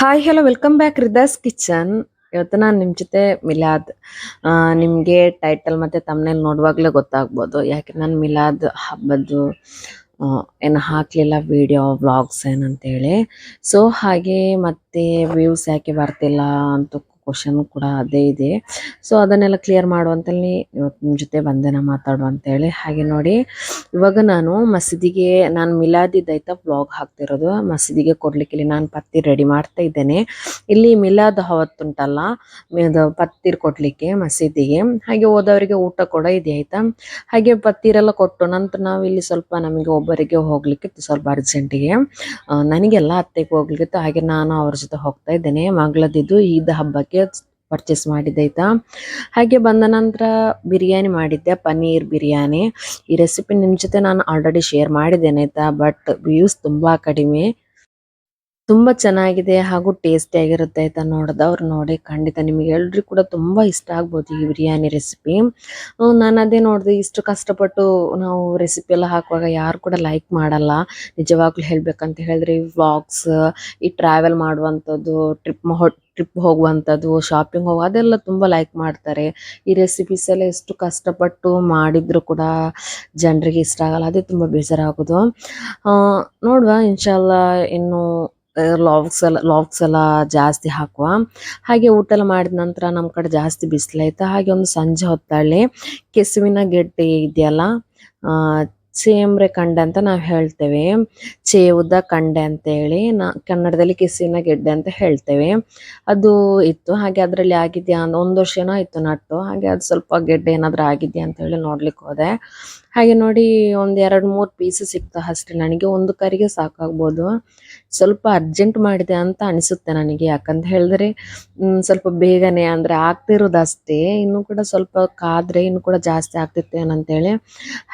Hi hello welcome back Rida's kitchen ಇವತ್ತು ನಾನು ನಿಮ್ಮ ಜೊತೆ ಮಿಲಾದ್ ನಿಮಗೆ ಟೈಟಲ್ ಮತ್ತೆ ತಮ್ಮನೇಲಿ ನೋಡುವಾಗಲೇ ಗೊತ್ತಾಗ್ಬೋದು. ಯಾಕೆ ನಾನು ಮಿಲಾದ್ ಹಬ್ಬದ್ದು ಏನು ಹಾಕಲಿಲ್ಲ ವಿಡಿಯೋ ವ್ಲಾಗ್ಸ್ ಏನಂತೇಳಿ. ಸೊ ಹಾಗೆ ಮತ್ತೆ ವ್ಯೂಸ್ ಯಾಕೆ ಬರ್ತಿಲ್ಲ ಅಂತ ಕ್ವಶನ್ ಕೂಡ ಅದೇ ಇದೆ. ಸೊ ಅದನ್ನೆಲ್ಲ ಕ್ಲಿಯರ್ ಮಾಡುವಂತಲ್ಲಿ ಇವತ್ತು ನಿಮ್ಮ ಜೊತೆ ಬಂದೆ ನಾ ಅಂತ ಅಂತೇಳಿ. ಹಾಗೆ ನೋಡಿ, ಇವಾಗ ನಾನು ಮಸೀದಿಗೆ, ನಾನು ಮಿಲಾದಿದ್ದಾಯ್ತಾ ಬ್ಲಾಗ್ ಹಾಕ್ತಿರೋದು. ಮಸೀದಿಗೆ ಕೊಡ್ಲಿಕ್ಕೆ ನಾನು ಪತ್ತಿ ರೆಡಿ ಮಾಡ್ತಾ ಇದ್ದೇನೆ. ಇಲ್ಲಿ ಮಿಲಾದ್ ಅವತ್ತುಂಟಲ್ಲ ಇದು ಪತ್ತಿರ್ ಕೊಡ್ಲಿಕ್ಕೆ ಮಸೀದಿಗೆ. ಹಾಗೆ ಹೋದವರಿಗೆ ಊಟ ಕೂಡ ಇದೆ, ಆಯ್ತಾ? ಹಾಗೆ ಪತ್ತಿರೆಲ್ಲ ಕೊಟ್ಟು ನಂತರ ನಾವು ಇಲ್ಲಿ ಸ್ವಲ್ಪ ನಮಗೆ ಒಬ್ಬರಿಗೆ ಹೋಗ್ಲಿಕ್ಕೆ ಸ್ವಲ್ಪ ಅರ್ಜೆಂಟಿಗೆ ನನಗೆಲ್ಲ ಅತ್ತೆಗೆ ಹೋಗ್ಲಿಕ್ಕೆ ಹಾಗೆ ನಾನು ಅವ್ರ ಜೊತೆ ಹೋಗ್ತಾ ಇದ್ದೇನೆ. ಮಗಳದಿದ್ದು, ಈದ್ ಹಬ್ಬಕ್ಕೆ ಪರ್ಚೇಸ್ ಮಾಡಿದ್ದೆ ಆಯಿತಾ? ಹಾಗೆ ಬಂದ ನಂತರ ಬಿರಿಯಾನಿ ಮಾಡಿದ್ದೆ, ಪನ್ನೀರ್ ಬಿರಿಯಾನಿ. ಈ ರೆಸಿಪಿ ನಿಮ್ಮ ಜೊತೆ ನಾನು ಆಲ್ರೆಡಿ ಶೇರ್ ಮಾಡಿದ್ದೇನೆ ಆಯಿತಾ? ಬಟ್ ವ್ಯೂಸ್ ತುಂಬಾ ಕಡಿಮೆ. ತುಂಬಾ ಚೆನ್ನಾಗಿದೆ ಹಾಗೂ ಟೇಸ್ಟಿ ಆಗಿರುತ್ತೆ ಆಯ್ತಾ ನೋಡಿದವ್ರು ನೋಡಿ ಖಂಡಿತ ನಿಮಗೆ ಎಲ್ರಿಗೂ ಕೂಡ ತುಂಬಾ ಇಷ್ಟ ಆಗ್ಬೋದು ಈ ಬಿರಿಯಾನಿ ರೆಸಿಪಿ ನಾನು ಅದೇ ನೋಡಿದೆ, ಇಷ್ಟು ಕಷ್ಟಪಟ್ಟು ನಾವು ರೆಸಿಪಿ ಎಲ್ಲ ಹಾಕುವಾಗ ಯಾರು ಕೂಡ ಲೈಕ್ ಮಾಡಲ್ಲ. ನಿಜವಾಗ್ಲೂ ಹೇಳ್ಬೇಕಂತ ಹೇಳಿದ್ರೆ ಈ ವ್ಲಾಗ್ಸ್ ಈ ಟ್ರಾವೆಲ್ ಮಾಡುವಂಥದ್ದು ಟ್ರಿಪ್ ಟ್ರಿಪ್ ಹೋಗುವಂಥದ್ದು ಶಾಪಿಂಗ್ ಹೋಗುವ ಅದೆಲ್ಲ ತುಂಬ ಲೈಕ್ ಮಾಡ್ತಾರೆ. ಈ ರೆಸಿಪೀಸ್ ಎಲ್ಲ ಎಷ್ಟು ಕಷ್ಟಪಟ್ಟು ಮಾಡಿದ್ರು ಕೂಡ ಜನರಿಗೆ ಇಷ್ಟ ಆಗಲ್ಲ, ಅದೇ ತುಂಬ ಬೇಜಾರಾಗೋದು. ನೋಡುವ ಇನ್ಶಾಲ್ಲ ಇನ್ನು ಲಾಗ್ಸ್ ಎಲ್ಲ ಲಾಗ್ಸ್ ಎಲ್ಲ ಜಾಸ್ತಿ ಹಾಕುವ. ಹಾಗೆ ಊಟ ಎಲ್ಲ ಮಾಡಿದ ನಂತರ ನಮ್ಮ ಕಡೆ ಜಾಸ್ತಿ ಬಿಸಿಲಾಯ್ತು ಹಾಗೆ ಒಂದು ಸಂಜೆ ಹೊತ್ತಲ್ಲಿ ಕೆಸುವಿನ ಗೆಡ್ಡೆ ಇದೆಯಲ್ಲ ಚೇಮ್ರೆ ಕಂಡೆ ಅಂತ ನಾವು ಹೇಳ್ತೇವೆ. ಚೇವುದ ಕಂಡೆ ಅಂತ ಹೇಳಿ ನಾ ಕನ್ನಡದಲ್ಲಿ ಕಿಸಿನ ಗೆಡ್ಡೆ ಅಂತ ಹೇಳ್ತೇವೆ. ಅದು ಇತ್ತು, ಹಾಗೆ ಅದರಲ್ಲಿ ಆಗಿದೆಯಾ ಅಂತ ಒಂದು ವರ್ಷ ಏನೋ ಇತ್ತು ನಟ್ಟು, ಹಾಗೆ ಅದು ಸ್ವಲ್ಪ ಗೆಡ್ಡೆ ಏನಾದರೂ ಆಗಿದೆಯಾ ಅಂತ ಹೇಳಿ ನೋಡ್ಲಿಕ್ಕೆ ಹೋದೆ. ಹಾಗೆ ನೋಡಿ ಒಂದು ಎರಡು ಮೂರು ಪೀಸ್ ಸಿಕ್ತು ಅಷ್ಟೇ, ನನಗೆ ಒಂದು ಕರಿಗೆ ಸಾಕಾಗ್ಬೋದು. ಸ್ವಲ್ಪ ಅರ್ಜೆಂಟ್ ಮಾಡಿದೆ ಅಂತ ಅನಿಸುತ್ತೆ ನನಗೆ. ಯಾಕಂತ ಹೇಳಿದ್ರೆ ಸ್ವಲ್ಪ ಬೇಗನೆ ಅಂದ್ರೆ ಆಗ್ತಿರೋದು ಅಷ್ಟೇ ಇನ್ನು ಕೂಡ ಸ್ವಲ್ಪ ಕಾದ್ರೆ ಇನ್ನು ಕೂಡ ಜಾಸ್ತಿ ಆಗ್ತಿತ್ತು ಏನಂತೇಳಿ.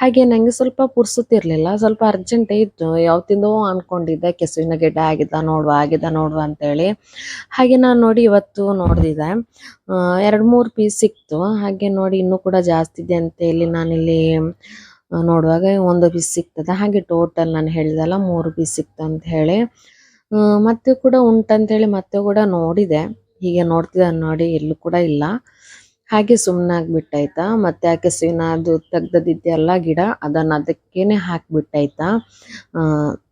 ಹಾಗೆ ನಂಗೆ ಸ್ವಲ್ಪ ಪುರ್ಸುತ್ತಿರಲಿಲ್ಲ. ಸ್ವಲ್ಪ ಅರ್ಜೆಂಟ್ ಇತ್ತು. ಯಾವತ್ತಿಂದೋ ಅನ್ಕೊಂಡಿದ್ದೆ, ಕೆಸುವಿನ ಗೆಡ್ಡೆ ಆಗಿದ್ದ, ನೋಡುವ ಆಗಿದ್ದ, ನೋಡುವ ಅಂತೇಳಿ. ಹಾಗೆ ನಾನು ನೋಡಿ ಇವತ್ತು ನೋಡ್ದಿದೆ ಎರಡು ಮೂರು ಪೀಸ್ ಸಿಕ್ತು. ಹಾಗೆ ನೋಡಿ ಇನ್ನೂ ಕೂಡ ಜಾಸ್ತಿ ಇದೆ ಅಂತ ಹೇಳಿ ನಾನಿಲ್ಲಿ ನೋಡುವಾಗ ಒಂದು ಪೀಸ್ ಸಿಗ್ತದೆ. ಹಾಗೆ ಟೋಟಲ್ ನಾನು ಹೇಳಿದಲ್ಲ, ಮೂರು ಪೀಸ್ ಸಿಕ್ತು ಅಂತ ಹೇಳಿ. ಮತ್ತೆ ಕೂಡ ಉಂಟಂತೇಳಿ ಮತ್ತೆ ಕೂಡ ನೋಡಿದೆ. ಹೀಗೆ ನೋಡ್ತಿದ್ದೆ ನೋಡಿ ಎಲ್ಲೂ ಕೂಡ ಇಲ್ಲ. ಹಾಗೆ ಸುಮ್ಮನಾಗ್ಬಿಟ್ಟಾಯ್ತಾ ಮತ್ತೆ ಆ ಕೆಸುವಿನ ಅದು ತೆಗ್ದದಿದ್ದೆಲ್ಲ ಗಿಡ, ಅದನ್ನ ಅದಕ್ಕೇನೆ ಹಾಕಿಬಿಟ್ಟಾಯ್ತಾ?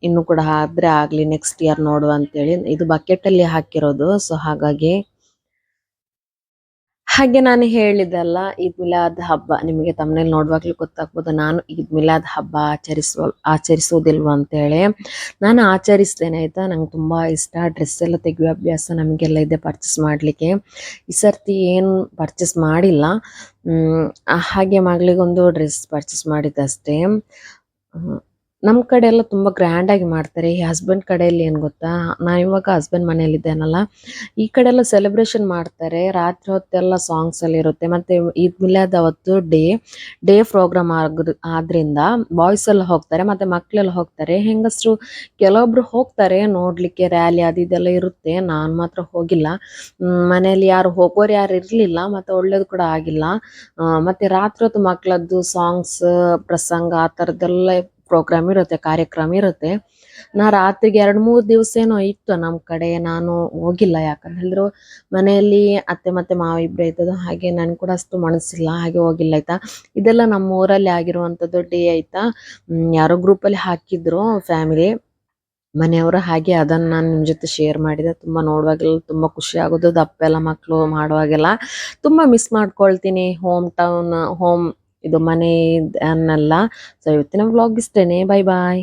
ಇನ್ನು ಕೂಡ ಆದ್ರೆ ಆಗಲಿ ನೆಕ್ಸ್ಟ್ ಇಯರ್ ನೋಡುವ ಅಂತೇಳಿ ಇದು ಬಕೆಟ್ ಅಲ್ಲಿ ಹಾಕಿರೋದು ಸೊ ಹಾಗಾಗಿ ಹಾಗೆ ನಾನು ಹೇಳಿದಲ್ಲ ಈದ್ ಮಿಲಾದ್ ಹಬ್ಬ. ನಿಮಗೆ ತಮ್ಮನೇಲಿ ನೋಡುವಾಗ್ಲೂ ಗೊತ್ತಾಗ್ಬೋದು, ನಾನು ಈದ್ ಮಿಲಾದ್ ಹಬ್ಬ ಆಚರಿಸುವ ಆಚರಿಸೋದಿಲ್ವ ಅಂತೇಳಿ. ನಾನು ಆಚರಿಸ್ತೇನೆ, ಆಯ್ತಾ? ನಂಗೆ ತುಂಬಾ ಇಷ್ಟ. ಡ್ರೆಸ್ ಎಲ್ಲ ತೆಗೆಯುವ ಅಭ್ಯಾಸ ನಮಗೆಲ್ಲ ಇದೆ ಪರ್ಚೇಸ್ ಮಾಡಲಿಕ್ಕೆ. ಈ ಸರ್ತಿ ಏನು ಪರ್ಚೇಸ್ ಮಾಡಿಲ್ಲ. ಹಾಗೆ ಮಗಳಿಗೊಂದು ಡ್ರೆಸ್ ಪರ್ಚೇಸ್ ಮಾಡಿದ್ದಷ್ಟೇ. ಹ್ಮ್. ನಮ್ ಕಡೆ ಎಲ್ಲ ತುಂಬಾ ಗ್ರ್ಯಾಂಡಾಗಿ ಮಾಡ್ತಾರೆ. ಈ ಹಸ್ಬೆಂಡ್ ಕಡೆಯಲ್ಲಿ ಏನು ಗೊತ್ತಾ? ನಾ ಇವಾಗ ಹಸ್ಬೆಂಡ್ ಮನೇಲಿದ್ದೇನಲ್ಲ ಈ ಕಡೆ ಎಲ್ಲ ಸೆಲೆಬ್ರೇಷನ್ ಮಾಡ್ತಾರೆ. ರಾತ್ರಿ ಹೊತ್ತೆಲ್ಲ ಸಾಂಗ್ಸ್ ಎಲ್ಲ ಇರುತ್ತೆ. ಮತ್ತೆ ಈದ್ ಮಿಲಾದ್ ಅವತ್ತು ಡೇ ಡೇ ಪ್ರೋಗ್ರಾಮ್ ಆಗೋದ್, ಆದ್ರಿಂದ ಬಾಯ್ಸ್ ಎಲ್ಲ ಹೋಗ್ತಾರೆ, ಮತ್ತೆ ಮಕ್ಕಳೆಲ್ಲ ಹೋಗ್ತಾರೆ. ಹೆಂಗಸರು ಕೆಲವೊಬ್ರು ಹೋಗ್ತಾರೆ ನೋಡ್ಲಿಕ್ಕೆ ರ್ಯಾಲಿ ಅದು ಇದೆಲ್ಲ ಇರುತ್ತೆ. ನಾನು ಮಾತ್ರ ಹೋಗಿಲ್ಲ. ಮನೆಯಲ್ಲಿ ಯಾರು ಹೋಗೋರು ಯಾರು ಇರ್ಲಿಲ್ಲ, ಮತ್ತೆ ಒಳ್ಳೇದು ಕೂಡ ಆಗಿಲ್ಲ. ಮತ್ತೆ ರಾತ್ರಿ ಹೊತ್ತು ಮಕ್ಕಳದ್ದು ಸಾಂಗ್ಸ್ ಪ್ರಸಂಗ ಆ ಥರದ್ದೆಲ್ಲ ಪ್ರೋಗ್ರಾಮ್ ಇರುತ್ತೆ, ಕಾರ್ಯಕ್ರಮ ಇರುತ್ತೆ. ನಾ ರಾತ್ರಿಗೆ ಎರಡು ಮೂರು ದಿವಸ ಏನೋ ಇತ್ತು ನಮ್ಮ ಕಡೆ, ನಾನು ಹೋಗಿಲ್ಲ. ಯಾಕಂತ ಹೇಳಿದ್ರು ಮನೆಯಲ್ಲಿ ಅತ್ತೆ ಮತ್ತೆ ಮಾವ ಇಬ್ಬರೇ ಇದ್ದದ್ದು, ಹಾಗೆ ನಾನು ಕೂಡ ಅಷ್ಟು ಮನಸ್ಸಿಲ್ಲ, ಹಾಗೆ ಹೋಗಿಲ್ಲ, ಆಯ್ತಾ? ಇದೆಲ್ಲ ನಮ್ಮ ಊರಲ್ಲಿ ಆಗಿರುವಂಥದ್ದು ಡೇ ಆಯ್ತಾ? ಯಾರೋ ಯಾರೋ ಗ್ರೂಪಲ್ಲಿ ಹಾಕಿದ್ರು ಫ್ಯಾಮಿಲಿ ಮನೆಯವರು ಹಾಗೆ ಅದನ್ನ ನಾನು ನಿಮ್ಮ ಜೊತೆ ಶೇರ್ ಮಾಡಿದೆ. ತುಂಬಾ ನೋಡುವಾಗೆಲ್ಲ ತುಂಬಾ ಖುಷಿ ಆಗೋದು. ದಪ್ಪ ಎಲ್ಲ ಮಕ್ಕಳು ಮಾಡುವಾಗೆಲ್ಲ ತುಂಬಾ ಮಿಸ್ ಮಾಡ್ಕೊಳ್ತೀನಿ. ಹೋಮ್ ಟೌನ್ ಹೋಮ್ ಇದು ಮನೆ ಅನ್ನಲ್ಲ ಸೊ ಇವತ್ತಿನ ವ್ಲಾಗ್ ಇಷ್ಟೇನೆ. Bye bye